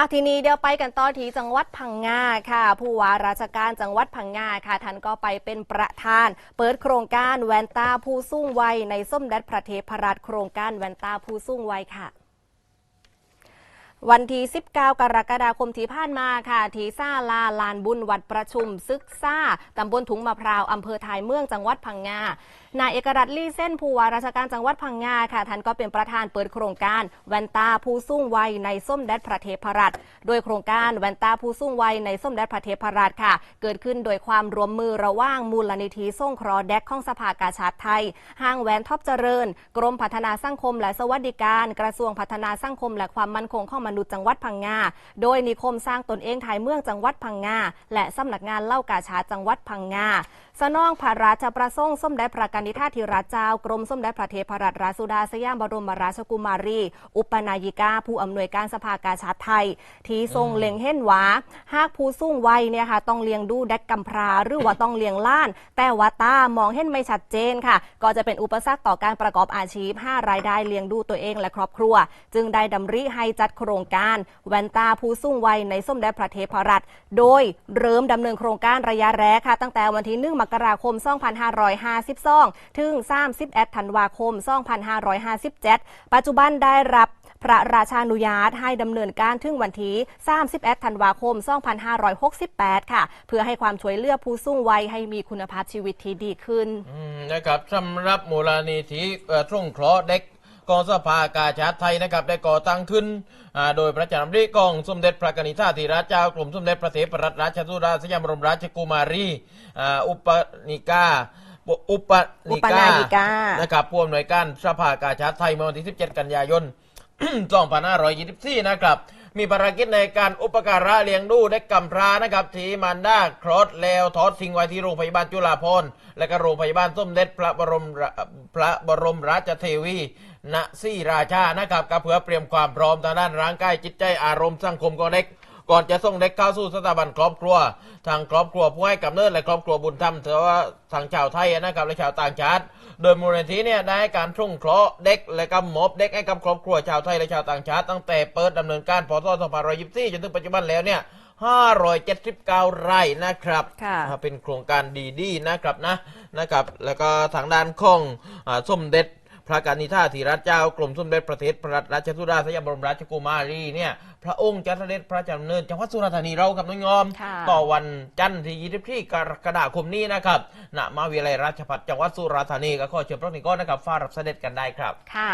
อะทีนี้เดี๋ยวไปกันต่อที่จังหวัดพังงาค่ะ ผู้ว่าราชการจังหวัดพังงาค่ะท่านก็ไปเป็นประธาน เปิดโครงการแวนตาผู้สูงวัยในส้มแดดพระเทพรัตน์โครงการแวนตาผู้สูงวัยค่ะ วันที่ 19 กรกฎาคมที่ผ่านมาค่ะ ที่ซาลาลานบุญวัดประชุม ซึกซ่า ตำบลถุงมะพร้าว อำเภอทายเมืองจังหวัดพังงา นายเอกรัตน์ลี่เส้นผู้ว่าราชการจังหวัดพังงาค่ะ ท่านก็เป็นประธานเปิดโครงการแวนตาผู้สูงวัยในส้มแดดพระเทพรัตน์โดยโครงการแวนตาผู้สูงวัยในส้มแดดพระเทพรัตน์ค่ะ เกิดขึ้นโดยความรวมมือระหว่างมูลนิธิส่งคราะห์แดกของสภากาชาติไทย ห้างแหวนท็อปเจริญ กรมพัฒนาสังคมและสวัสดิการ กระทรวงพัฒนาสังคมและความมั่นคงของมนุษย์จังหวัดพังงา โดยนิคมสร้างตนเองถ่ายเมืองจังหวัดพังงา และสำนักงานเล่ากาชาจังหวัดพังงาสนองพระราชประสงค์ส้มได้พระกนิษฐาธิราชเจ้ากรมส้มได้พระเทพรัตนราชสุดาสยามบรมราชกุมารี อุปนายิกาผู้อำนวยการสภากาชาดไทย ที่ทรงเล็งเห็นว่าหากผู้สูงวัยเนี่ยค่ะต้องเลี้ยงดูเด็กกำพร้าหรือว่าต้องเลี้ยงล้าน แต่ว่าตามองเห็นไม่ชัดเจนค่ะ ก็จะเป็นอุปสรรคต่อการประกอบอาชีพห้ารายได้เลี้ยงดูตัวเองและครอบครัว จึงได้ดำริให้จัดโครงงการแวนตาผู้สูงวัยในส้มแดพระเทพรัตน์โดยเริ่มดำเนินโครงการระยะแรกค่ะ ตั้งแต่วันที่1มกราคม 2552 ถึง 31ธันวาคม 2557 ปัจจุบันได้รับพระราชานุญาตให้ดำเนินการถึงวันที่31ธันวาคม 2568 ค่ะ เพื่อให้ความช่วยเหลือผู้สูงวัยให้มีคุณภาพชีวิตที่ดีขึ้นนะครับสำหรับมูลนิธิเอ่อส่งเคราะห์เด็ก กองสภากาชาติไทยนะครับได้ก่อตั้งขึ้นอ่าโดยพระเจ้าดำริกองสมเด็จพระกนิษฐาธิราชเจ้ากรมสมเด็จพระเทพรัตนราชสุดาสยามบรมราชกุมารีอ่าอุปนิกาอุปอุปนายิกานะครับผู้อำนวยการสภากาชาติไทยเมื่อวันที่ 17 กันยายน2524 นะครับ มีภารกิจในการอุปการะเลี้ยงดูเด็กกำพร้านะครับที่มันดาคลอดแล้วทอดทิ้งไว้ที่โรงพยาบาลจุฬาภรณ์และก็โรงพยาบาลส้มเด็จพระบรมพระบรมราชเทวีณซีราชานะครับก็เพื่อเตรียมความพร้อมทางด้านร่างกายจิตใจอารมณ์สังคมก็เด็ก ก่อนจะส่งเด็กเข้าสู่สถาบันครอบครัว ทางครอบครัวผู้ให้กำเนิดและครอบครัวบุญธรรมถือว่าทางชาวไทยนะครับและชาวต่างชาติ โดยมูลนิธิเนี่ยได้ให้การส่งเคราะห์เด็กและกำมอบเด็กให้กับครอบครัวชาวไทยและชาวต่างชาติ ตั้งแต่เปิดดำเนินการพศ2524จนถึงปัจจุบันแล้วเนี่ย579 ไร่นะครับค่ะอ่าเป็นโครงการดีๆนะครับนะนะครับ แล้วก็ทางด้านของอาสมเด็จ พระกนิษฐาธิราชเจ้ากรมสมเด็จพระเทพรัตนราชสุดาสยามบรมราชกุมารีเนี่ยพระองค์จะเสด็จพระราชดำเนินจังหวัดสุราษฎร์ธานีเรากับน้องยอมค่ะต่อวันจันทร์ที่24กรกฎาคมนี้นะครับณมหาวิทยาลัยราชภัฏจังหวัดสุราษฎร์ธานีก็ขอเชิญพระนิกรนะครับฟ้ารับเสด็จกันได้ครับค่ะ